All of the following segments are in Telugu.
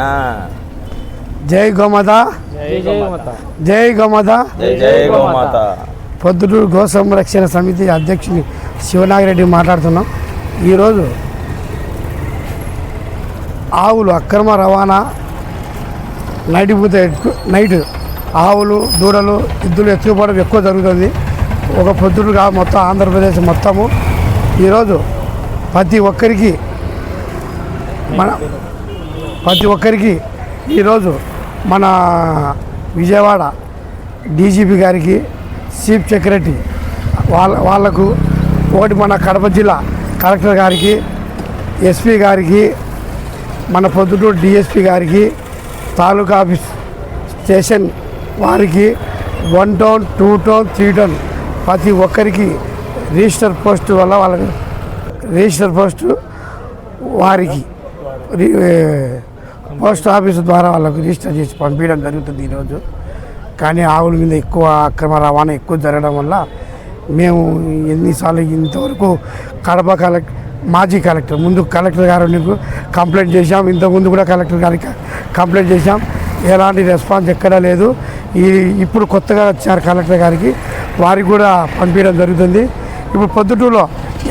ఆ. జై గోమాత. జై గోమాత. జై జై గోమాత. పొద్దుటూరు గో సంరక్షణ సమితి అధ్యక్షుని శివనాగిరెడ్డి మాట్లాడుతున్నాం. ఈరోజు ఆవులు అక్రమ రవాణా నైట్ పూత ఎక్కు నైట్ ఆవులు దూడలు ఎద్దులు ఎత్తుకుపోవడం ఎక్కువ జరుగుతుంది. ఒక పొద్దుటూరుగా మొత్తం ఆంధ్రప్రదేశ్ మొత్తము. ఈరోజు ప్రతి ఒక్కరికి మన ప్రతి ఒక్కరికి ఈరోజు మన విజయవాడ డీజీపీ గారికి చీఫ్ సెక్రటరీ వాళ్ళ వాళ్ళకు ఒకటి మన కడప జిల్లా కలెక్టర్ గారికి ఎస్పీ గారికి మన పొద్దుటూరు డిఎస్పీ గారికి తాలూకా ఆఫీస్ స్టేషన్ వారికి one town two town three town ప్రతి ఒక్కరికి రిజిస్టర్ పోస్ట్ వల్ల వాళ్ళకి రిజిస్టర్ పోస్టు వారికి రి- పోస్ట్ ఆఫీస్ ద్వారా వాళ్ళకు రిజిస్టర్ చేసి పంపించడం జరుగుతుంది ఈరోజు. కానీ ఆవుల మీద ఎక్కువ అక్రమ రవాణా ఎక్కువ జరగడం వల్ల మేము ఎన్నిసార్లు ఇంతవరకు కడప కలెక్టర్ మాజీ కలెక్టర్ ముందు కలెక్టర్ గారిని కంప్లైంట్ చేశాం. ఇంతకుముందు కూడా కలెక్టర్ గారికి కంప్లైంట్ చేశాం. ఎలాంటి రెస్పాన్స్ ఎక్కడా లేదు. ఈ ఇప్పుడు కొత్తగా వచ్చారు కలెక్టర్ గారికి వారికి కూడా పంపించడం జరుగుతుంది. ఇప్పుడు పొద్దుటూరులో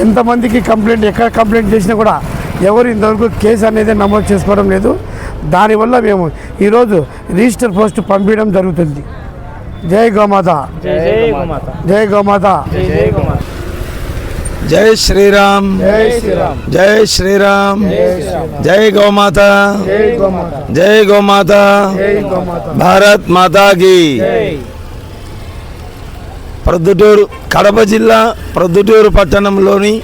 ఎంతమందికి కంప్లైంట్ ఎక్కడ కంప్లైంట్ చేసినా కూడా ఎవరు ఇంతవరకు కేసు అనేది నమోదు చేసుకోవడం లేదు. దానివల్ల మేము ఈరోజు రిజిస్టర్ పోస్ట్ పంపించడం జరుగుతుంది. జై గోమాత. జై గోమాత. జై శ్రీరామ్. జై శ్రీరామ్. జై శ్రీరామ్. జై గోమాత. జై గోమాత. జై గోమాత. జై గోమాత. భారత్ మాతాకి ప్రొద్దుటూరు కడప జిల్లా ప్రొద్దుటూరు పట్టణంలోని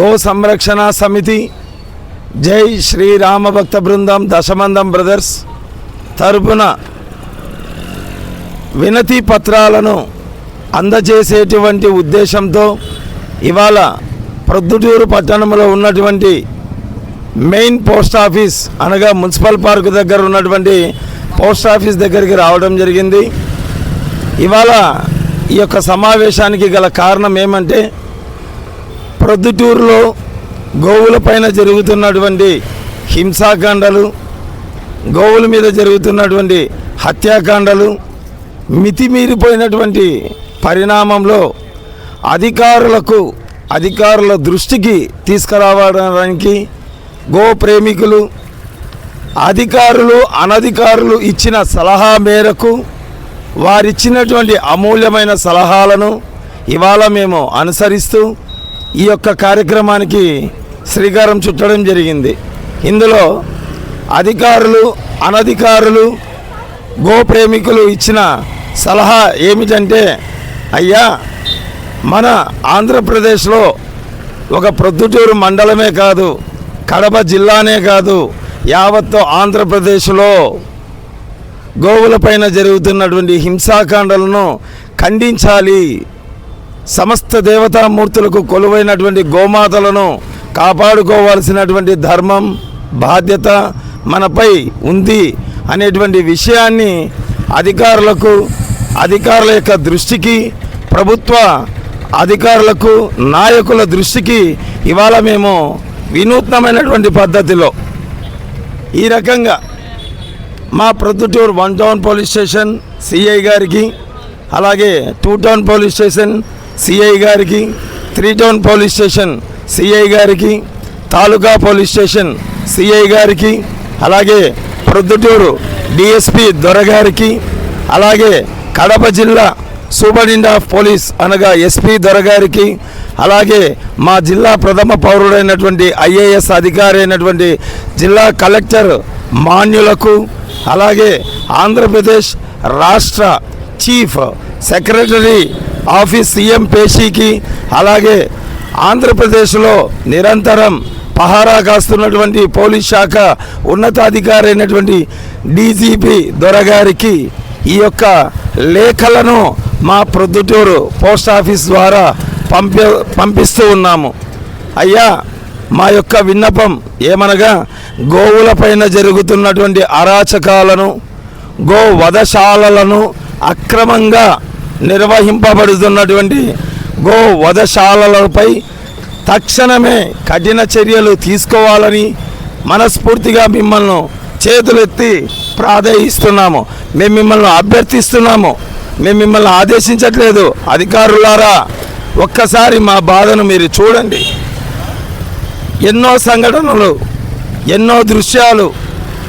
గో సంరక్షణ సమితి జై శ్రీరామ భక్త బృందం దశమందం బ్రదర్స్. తరపున వినతి పత్రాలను అందజేసేటువంటి ఉద్దేశంతో ఇవాళ ప్రొద్దుటూరు పట్టణంలో ఉన్నటువంటి మెయిన్ పోస్ట్ ఆఫీస్ అనగా మున్సిపల్ పార్క్ దగ్గర ఉన్నటువంటి పోస్ట్ ఆఫీస్ దగ్గరికి రావడం జరిగింది. ఇవాళ ఈ యొక్క సమావేశానికి గల కారణం ఏమంటే ప్రొద్దుటూరులో గోవుల పైన జరుగుతున్నటువంటి హింసాకాండలు గోవుల మీద జరుగుతున్నటువంటి హత్యాకాండలు మితిమీరిపోయినటువంటి పరిణామంలో అధికారులకు అధికారుల దృష్టికి తీసుకురావడానికి గో ప్రేమికులు అధికారులు అనధికారులు ఇచ్చిన సలహా మేరకు వారిచ్చినటువంటి అమూల్యమైన సలహాలను ఇవాళ మేము అనుసరిస్తూ ఈ యొక్క కార్యక్రమానికి శ్రీకారం చుట్టడం జరిగింది. ఇందులో అధికారులు అనధికారులు గోప్రేమికులు ఇచ్చిన సలహా ఏమిటంటే అయ్యా మన ఆంధ్రప్రదేశ్లో ఒక ప్రొద్దుటూరు మండలమే కాదు కడప జిల్లానే కాదు యావత్తు ఆంధ్రప్రదేశ్లో గోవులపైన జరుగుతున్నటువంటి హింసాకాండలను ఖండించాలి. సమస్త దేవతామూర్తులకు కొలువైనటువంటి గోమాతలను కాపాడుకోవాల్సినటువంటి ధర్మం బాధ్యత మనపై ఉంది అనేటువంటి విషయాన్ని అధికారులకు అధికారుల యొక్క దృష్టికి ప్రభుత్వ అధికారులకు నాయకుల దృష్టికి ఇవాళ మేము వినూత్నమైనటువంటి పద్ధతిలో ఈ రకంగా మా Proddatur one town police station CI గారికి అలాగే two town police station CI గారికి three town police station CI గారికి తాలూకా పోలీస్ స్టేషన్ సిఐ గారికి అలాగే ప్రొద్దుటూరు డిఎస్పి దొరగారికి అలాగే కడప జిల్లా సూపరింటెండెంట్ ఆఫ్ పోలీస్ అనగా ఎస్పీ దొరగారికి అలాగే మా జిల్లా ప్రథమ పౌరుడైనటువంటి ఐఏఎస్ అధికారి అయినటువంటి జిల్లా కలెక్టర్ మాన్యులకు అలాగే ఆంధ్రప్రదేశ్ రాష్ట్ర చీఫ్ సెక్రటరీ ఆఫీస్ సీఎం పేషీకి అలాగే ఆంధ్రప్రదేశ్లో నిరంతరం పహారా కాస్తున్నటువంటి పోలీస్ శాఖ ఉన్నతాధికారి అయినటువంటి డీజీపీ దొరగారికి ఈ యొక్క లేఖలను మా ప్రొద్దుటూరు పోస్ట్ ఆఫీస్ ద్వారా పంపి పంపిస్తూ ఉన్నాము. అయ్యా మా యొక్క విన్నపం ఏమనగా గోవులపైన జరుగుతున్నటువంటి అరాచకాలను గో వధశాలలను అక్రమంగా నిర్వహింపబడుతున్నటువంటి గో వధశాలలపై తక్షణమే కఠిన చర్యలు తీసుకోవాలని మనస్ఫూర్తిగా మిమ్మల్ని చేతులెత్తి ప్రాధయిస్తున్నాము. మేము మిమ్మల్ని అభ్యర్థిస్తున్నాము. మేము మిమ్మల్ని ఆదేశించట్లేదు. అధికారులారా ఒక్కసారి మా బాధను మీరు చూడండి. ఎన్నో సంఘటనలు ఎన్నో దృశ్యాలు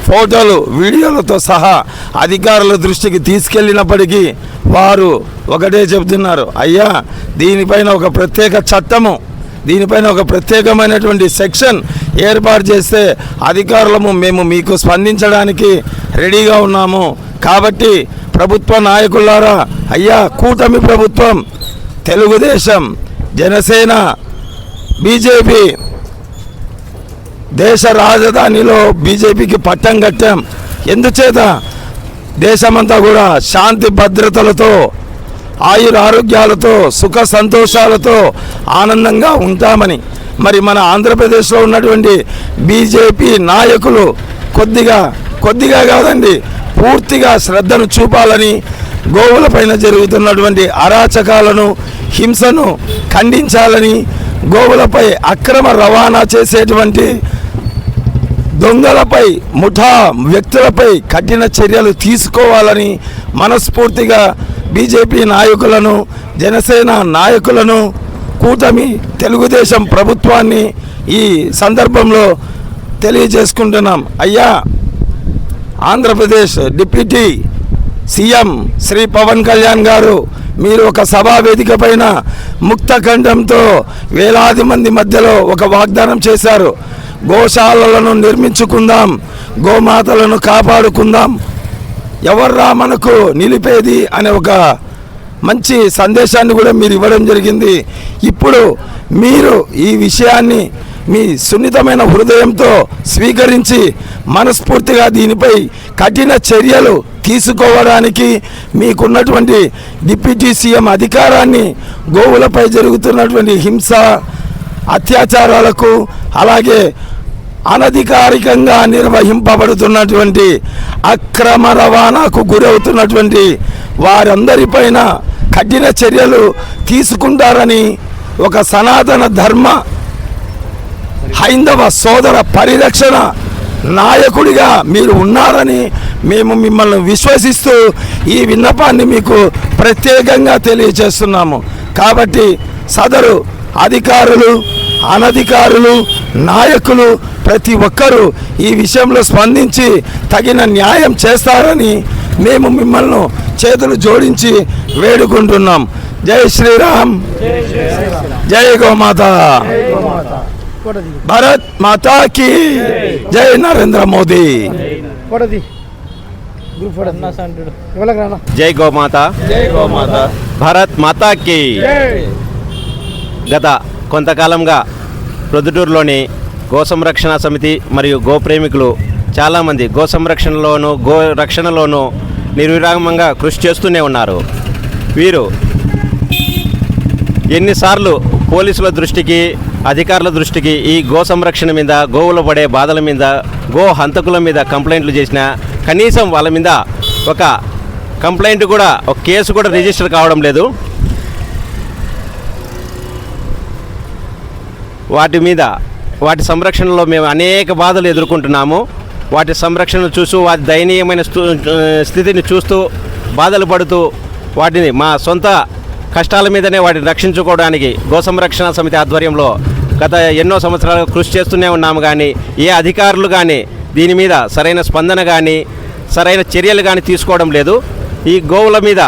ఫోటోలు వీడియోలతో సహా అధికారుల దృష్టికి తీసుకెళ్ళినప్పటికీ వారు ఒకటే చెబుతున్నారు. అయ్యా దీనిపైన ఒక ప్రత్యేక చట్టము దీనిపైన ఒక ప్రత్యేకమైనటువంటి సెక్షన్ ఏర్పాటు చేస్తే అధికారులము మేము మీకు స్పందించడానికి రెడీగా ఉన్నాము. కాబట్టి ప్రభుత్వ నాయకులారా అయ్యా కూటమి ప్రభుత్వం తెలుగుదేశం జనసేన బీజేపీ దేశ రాజధానిలో బీజేపీకి పట్టం కట్టాం. ఎందుచేత? దేశమంతా కూడా శాంతి భద్రతలతో ఆయుర ఆరోగ్యాలతో సుఖ సంతోషాలతో ఆనందంగా ఉంటామని. మరి మన ఆంధ్రప్రదేశ్లో ఉన్నటువంటి బీజేపీ నాయకులు కొద్దిగా కొద్దిగా కాదండి పూర్తిగా శ్రద్ధను చూపాలని గోవులపైన జరుగుతున్నటువంటి అరాచకాలను హింసను ఖండించాలని గోవులపై అక్రమ రవాణా చేసేటువంటి దొంగలపై ముఠా వ్యక్తులపై కఠిన చర్యలు తీసుకోవాలని మనస్ఫూర్తిగా బీజేపీ నాయకులను జనసేన నాయకులను కూటమి తెలుగుదేశం ప్రభుత్వాన్ని ఈ సందర్భంలో తెలియజేసుకుంటున్నాం. అయ్యా ఆంధ్రప్రదేశ్ డిప్యూటీ సీఎం శ్రీ పవన్ కళ్యాణ్ గారు మీరు ఒక సభా వేదిక పైన ముక్తఖండంతో వేలాది మంది మధ్యలో ఒక వాగ్దానం చేశారు. గోశాలలను నిర్మించుకుందాం గోమాతలను కాపాడుకుందాం ఎవర్రా మనకు నిలిపేది అనే ఒక మంచి సందేశాన్ని కూడా మీరు ఇవ్వడం జరిగింది. ఇప్పుడు మీరు ఈ విషయాన్ని మీ సున్నితమైన హృదయంతో స్వీకరించి మనస్ఫూర్తిగా దీనిపై కఠిన చర్యలు తీసుకోవడానికి మీకున్నటువంటి డిప్యూటీ సీఎం అధికారాన్ని గోవులపై జరుగుతున్నటువంటి హింస అత్యాచారాలకు అలాగే అనధికారికంగా నిర్వహింపబడుతున్నటువంటి అక్రమ రవాణాకు గురవుతున్నటువంటి వారందరిపైన కఠిన చర్యలు తీసుకుంటారని ఒక సనాతన ధర్మ హైందవ సోదర పరిరక్షణ నాయకుడిగా మీరు ఉన్నారని మేము మిమ్మల్ని విశ్వసిస్తూ ఈ విన్నపాన్ని మీకు ప్రత్యేకంగా తెలియజేస్తున్నాము. కాబట్టి సదరు అధికారులు అనధికారులు నాయకులు ప్రతి ఒక్కరూ ఈ విషయంలో స్పందించి తగిన న్యాయం చేస్తారని మేము మిమ్మల్ని చేతులు జోడించి వేడుకుంటున్నాం. జై శ్రీరామ్. జై గోమాత. భారత్ మాతా కి జై నరేంద్ర మోదీ. జై గోమాత. జై గోమాత. భారత్ మాతాకి. గత కొంతకాలంగా ప్రొద్దుటూరులోని గో సంరక్షణ సమితి మరియు గో ప్రేమికులు చాలామంది గో సంరక్షణలోనూ గో రక్షణలోనూ నిర్విరామంగా కృషి చేస్తూనే ఉన్నారు. వీరు ఎన్నిసార్లు పోలీసుల దృష్టికి అధికారుల దృష్టికి ఈ గో సంరక్షణ మీద గోవులు పడే బాధల మీద గో హంతకుల మీద కంప్లైంట్లు చేసినా కనీసం వాళ్ళ మీద ఒక కంప్లైంట్ కూడా ఒక కేసు కూడా రిజిస్టర్ కావడం లేదు. వాటి మీద వాటి సంరక్షణలో మేము అనేక బాధలు ఎదుర్కొంటున్నాము. వాటి సంరక్షణను చూస్తూ వాటి దయనీయమైన స్థితిని చూస్తూ బాధలు పడుతూ వాటిని మా సొంత కష్టాల మీదనే వాటిని రక్షించుకోవడానికి గో సంరక్షణ సమితి ఆధ్వర్యంలో గత ఎన్నో సంవత్సరాలు కృషి చేస్తూనే ఉన్నాము కానీ ఏ అధికారులు కానీ దీని మీద సరైన స్పందన కానీ సరైన చర్యలు కానీ తీసుకోవడం లేదు. ఈ గోవుల మీద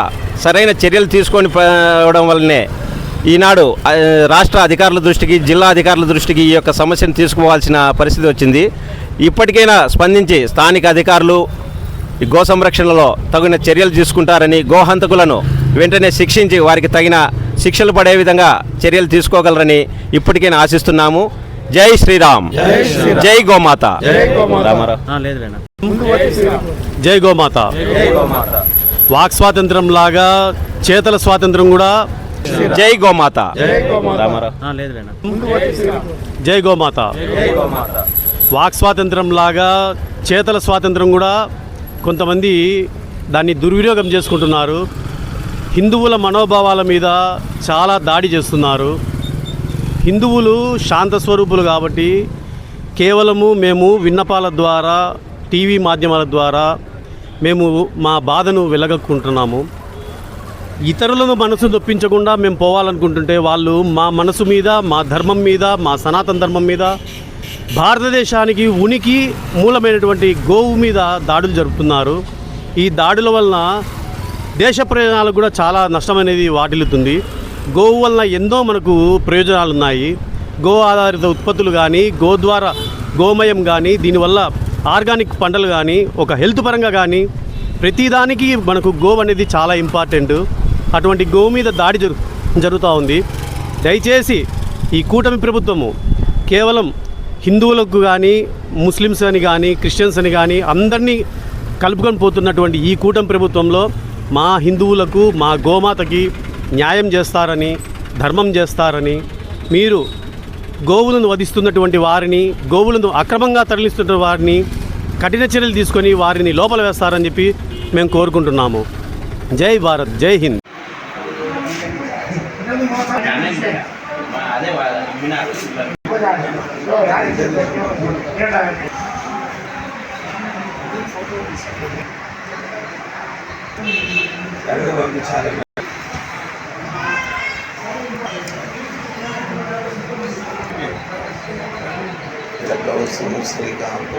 సరైన చర్యలు తీసుకొని పోవడం వల్లనే ఈనాడు రాష్ట్ర అధికారుల దృష్టికి జిల్లా అధికారుల దృష్టికి ఈ యొక్క సమస్యను తీసుకుపోవాల్సిన పరిస్థితి వచ్చింది. ఇప్పటికైనా స్పందించి స్థానిక అధికారులు ఈ గో సంరక్షణలో తగిన చర్యలు తీసుకుంటారని గోహంతకులను వెంటనే శిక్షించి వారికి తగిన శిక్షలు పడే విధంగా చర్యలు తీసుకోగలరని ఇప్పటికైనా ఆశిస్తున్నాము. జై శ్రీరామ్. జై గోమాత. జై గోమాత. వాక్ స్వాతంత్రం లాగా చేతల స్వాతంత్రం కూడా జై గోమాత. జై గోమాత. వాక్ స్వాతంత్రం లాగా చేతల స్వాతంత్రం కూడా కొంతమంది దాన్ని దుర్వినియోగం చేసుకుంటున్నారు. హిందువుల మనోభావాల మీద చాలా దాడి చేస్తున్నారు. హిందువులు శాంత స్వరూపులు కాబట్టి కేవలము మేము విన్నపాల ద్వారా టీవీ మాధ్యమాల ద్వారా మేము మా బాధను వెళ్ళగక్కుంటున్నాము ఇతరులను మనసు దొప్పించకుండా మేము పోవాలనుకుంటుంటే వాళ్ళు మా మనసు మీద మా ధర్మం మీద మా సనాతన ధర్మం మీద భారతదేశానికి ఉనికి మూలమైనటువంటి గోవు మీద దాడులు జరుపుతున్నారు. ఈ దాడుల వలన దేశ ప్రయోజనాలకు కూడా చాలా నష్టం అనేది వాటిల్లుతుంది. గోవు వలన ఎన్నో మనకు ప్రయోజనాలు ఉన్నాయి. గో ఆధారిత ఉత్పత్తులు కానీ గో ద్వారా గోమయం కానీ దీనివల్ల ఆర్గానిక్ పంటలు కానీ ఒక హెల్త్ పరంగా కానీ ప్రతిదానికి మనకు గోవు అనేది చాలా ఇంపార్టెంట్. అటువంటి గోవు మీద దాడి జరు జరుగుతూ ఉంది. దయచేసి ఈ కూటమి ప్రభుత్వము కేవలం హిందువులకు కానీ ముస్లిమ్స్ అని కానీ క్రిస్టియన్స్ అని కానీ అందరినీ కలుపుకొని పోతున్నటువంటి ఈ కూటమి ప్రభుత్వంలో మా హిందువులకు మా గోమాతకి న్యాయం చేస్తారని ధర్మం చేస్తారని మీరు గోవులను వధిస్తున్నటువంటి వారిని గోవులను అక్రమంగా తరలిస్తున్న వారిని కఠిన చర్యలు తీసుకొని వారిని లోపల వేస్తారని చెప్పి మేము కోరుకుంటున్నాము. జై భారత్ జై హింద్. గౌసు శ్రీకాంత్